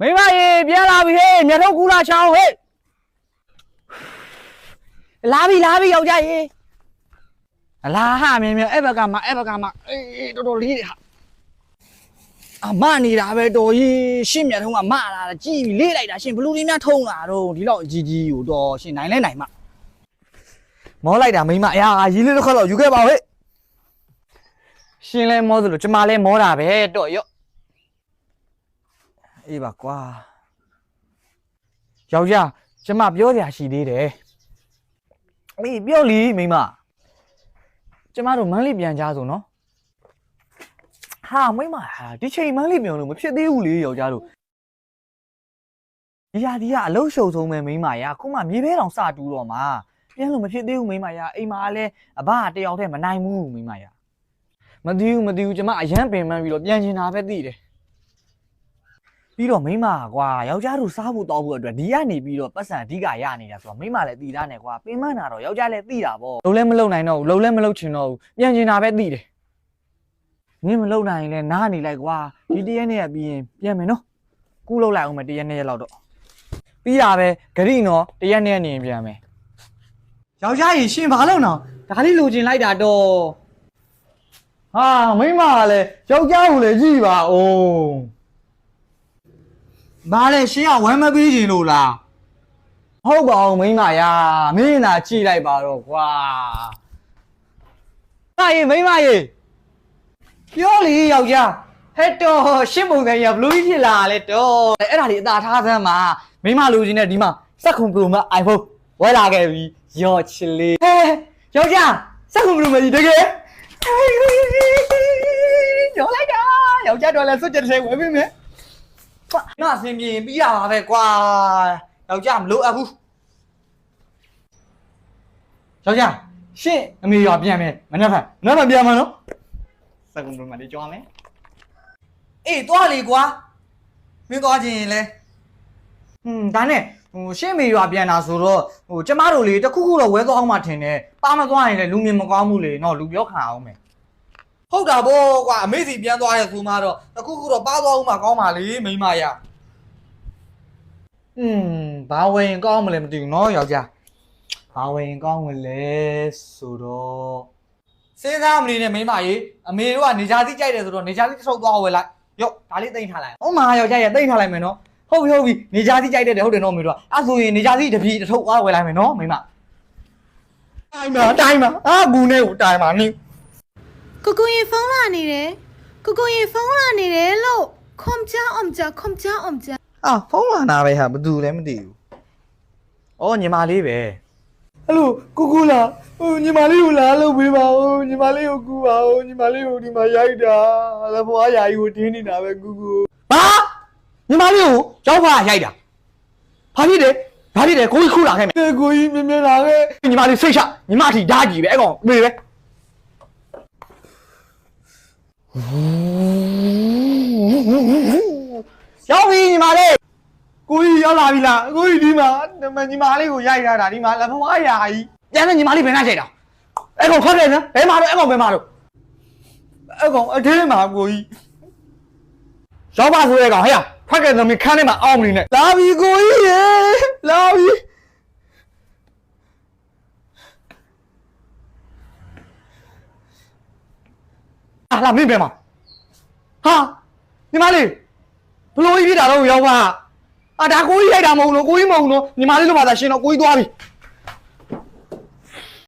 မိမရေပြန်လာပြီဟေးမြတ်ထုတ်ကူလာချောင်းဟေးလာပြီလာပြီယောက်ျားရေအလားဟာမြင်မြင်အဲ့ဘက်ကမှအဲ့ဘက်ကမှအေးတော်တော်လေးတွေဟာအမနေတာပဲတော်ကြီးရှင့်မြတ်ထုံးကမလာတာကြည်ပြီလေးလိုက်တာရှင်ဘလူးလေးများထုံးလာတော့ဒီလောက်အကြီးကြီးကိုတော့ရှင်နိုင်လဲနိုင်မမောလိုက်တာမိမအရာရီလေးတစ်ခါတော့ယူခဲ့ပါဟဲ့ရှင်လဲမောသလိုကျမလဲမောတာပဲတော့ရော့ အေးပါကွာယောက်ျားကျမပြောစရာရှိသေးတယ်အေးပြောလीမိမကျမတို့မန်းလေးပြန်ကြဆိုနော်ဟာမိမဟာဒီချိန်မန်းလေးပြန်လို့မဖြစ်သေးဘူးလေယောက်ျားတို့ဒီဟာဒီကအလုံးရှုပ်ဆုံးပဲမိမရာခုမှမြေပဲတောင်စတူးတော့မှာပြန်လို့မဖြစ်သေးဘူးမိမရာအိမ်မှာလည်းအဘကတယောက်တည်းမနိုင်ဘူးမိမရာမသိဘူးမသိဘူးကျမအရန်ပင်ပန်းပြီးတော့ပြန်ချင်တာပဲသိတယ် ပြီးတော့မိန်းမကွာယောက်ျားတို့စားဖို့တောက်ဖို့အတွက်ဒီကနေပြီးတော့ပတ်စံအဓိကရနေတာဆိုတော့မိန်းမလည်းတည်သားနေကွာပင်မနာတော့ယောက်ျားလည်းတည်တာပေါ့လုံးလည်းမလုံနိုင်တော့ဘူးလုံးလည်းမလုံချင်တော့ဘူးပြန်ချင်တာပဲတည်တယ်မင်းမလုံနိုင်ရင်လည်းနားနေလိုက်ကွာဒီတရက်နဲ့ရပြီးရင်ပြန်မယ်နော်ကူးလောက်လိုက်အောင်မယ်တရက်နဲ့ရက်လောက်တော့ပြီးတာပဲဂရိနော်တရက်နဲ့နေရင်ပြန်မယ်ယောက်ျားကြီးရှင်ဘာလုပ်နော်ဒါလေးလိုချင်လိုက်တာတော့ဟာမိန်းမကလည်းယောက်ျားကိုလည်းကြည့်ပါဦး မားလဲရှင်းအောင်ဝမ်းမပေးချင်လို့လားဟုတ်ပါအောင်မိန်းမရာမင်းသာကြည့်လိုက်ပါတော့ကွာဟာရေမိန်းမရေပြောလေယောက်ျားဟဲ့တော့ရှင်းပုံစံကြီးကဘလူးကြီးဖြစ်လာလဲတော့အဲ့ဒါလေးအသာထားစမ်းပါမိန်းမလူကြီးနဲ့ဒီမှာစက်ခုံပရိုမ iPhone ဝယ်လာခဲ့ပြီရော့ချစ်လေးဟဲ့ယောက်ျားစက်ခုံပရိုမကြီးတကယ်ရောလိုက်တာယောက်ျားတော်လည်းစွတ်ချက်တစ်ချိန်ဝယ်ပေးမယ် ကွာငါဆင်ပြေရင်ပြီးရပါပဲကွာယောက်ျားမလို့အပ်ဘူးယောက်ျားရှင့်အမေရွာပြန်မယ်မနေ့ကမနေ့ကပြန်မှာနော်စကုံလုံးမလေးကြွားမယ်အေးသွားလေကွာမင်းသွားခြင်းရင်လဲဟွန်းဒါနဲ့ဟိုရှင့်အမေရွာပြန်တာဆိုတော့ဟိုကျမတို့လေတခုခုတော့ဝဲသွားအောင်မှထင်တယ်ပါမသွားရင်လည်းလူမြင်မကောင်းဘူးလေနော်လူပြောခံအောင်မယ် ဟုတ်တာဗောကွာအမေစီပြန်သွားရဲဆိုမှတော့တခုခုတော့ပါသွားအောင်မှကောင်းပါလေမိမရ อืมဘာဝင်ကောင်းမလဲမသိဘူးเนาะယောက်ျားဘာဝင်ကောင်းမလဲဆိုတော့စဉ်းစားမနေနဲ့မိန်းမကြီးအမေတို့ကနေကြသီးကြိုက်တယ်ဆိုတော့နေကြသီးတစ်ထုပ်သွားဝယ်လိုက်ရော့ဒါလေးတိမ့်ထားလိုက်ဟုတ်မှာယောက်ျားရတိမ့်ထားလိုက်မယ်เนาะဟုတ်ပြီဟုတ်ပြီနေကြသီးကြိုက်တယ်ဟုတ်တယ်เนาะအမေတို့ကအဲ့ဆိုရင်နေကြသီးတစ်ပြည်တစ်ထုပ်သွားဝယ်လိုက်မယ်เนาะမိန်းမတိုင်းပါတိုင်းပါအာဘူးနဲ့ကိုတိုင်းပါနိ ကိုကိုရင်ဖုန်းလာနေတယ်ကိုကိုရင်ဖုန်းလာနေတယ်လို့ခွန်ချာအောင်ချာခွန်ချာအောင်ချာအာဖုန်းလာနာပဲဟာဘာတူလဲမသိဘူးအော်ညီမလေးပဲဟယ်လိုကူကူလာဟိုညီမလေးကိုလာလုပ်ပေးပါဦးညီမလေးကိုကူပါဦးညီမလေးကိုဒီမှာရိုက်တာလည်းဘွားယာကြီးကိုတင်းနေတာပဲကူကူဟာညီမလေးကိုရောက်ဖာရိုက်တာဘာဖြစ်တယ်ဘာဖြစ်တယ်ကိုကြီးခုလာခဲ့မယ်ကိုကြီးမြင်မြင်လာခဲ့ညီမလေးစိတ်ချညီမအထိဓာတ်ကြီးပဲအဲ့ကောင်မေပဲ ရောက်ပြီညီမလေးကိုကြီးရောက်လာပြီလားကိုကြီးဒီမှာဒီမှာညီမလေးကိုရိုက်ရတာဒီမှာလက်ဖဝါးရာကြီးပြန်တဲ့ညီမလေးဘယ်နှချိန်တာအဲ့ကောင်ထွက်တယ်နော်ဘယ်မှာတော့အဲ့ကောင်ဘယ်မှာတော့အဲ့ကောင်အထဲမှာကိုကြီးရောက်ပါဆိုတဲ့ကောင်ဟဲ့ဖက်ကဲသမီးခန်းထဲမှာအောင်းမနေနဲ့လာပြီကိုကြီးရေလာပြီ လာမင်းဘယ်မှာဟာညီမလေးဘလို့ကြီးဖြစ်တာတော့ရောက်ပါအာဒါကိုကြီးရိုက်တာမဟုတ်လို့ကိုကြီးမဟုတ်လို့ညီမလေးလိုပါသာရှင်တော့ကိုကြီးသွားပြီ